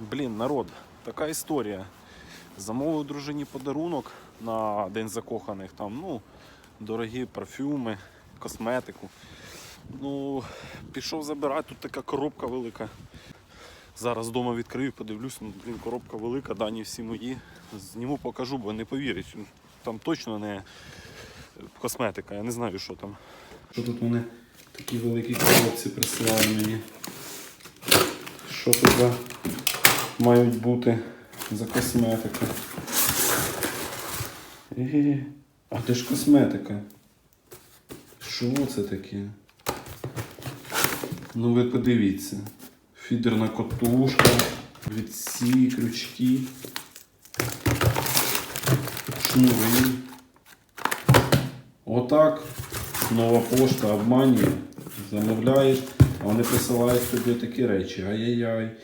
Блін, народ, така історія. Замовив дружині подарунок на День закоханих. Там, ну, дорогі парфюми, косметику. Ну, пішов забирати, тут така коробка велика. Зараз вдома відкрию, подивлюсь, ну, блін, коробка велика, дані всі мої. Зніму, покажу, бо не повірить. Ну, Там точно не косметика, я не знаю, що там. Що тут вони такі великі коробці присилали мені? Що тут мають бути за косметика? Е, а де ж косметика? Що це таке? Ну ви подивіться. Фідерна котушка, відсі, крючки, шнури. Отак нова пошта обманює, замовляєш, а вони присилають тобі такі речі. Ай-яй-яй.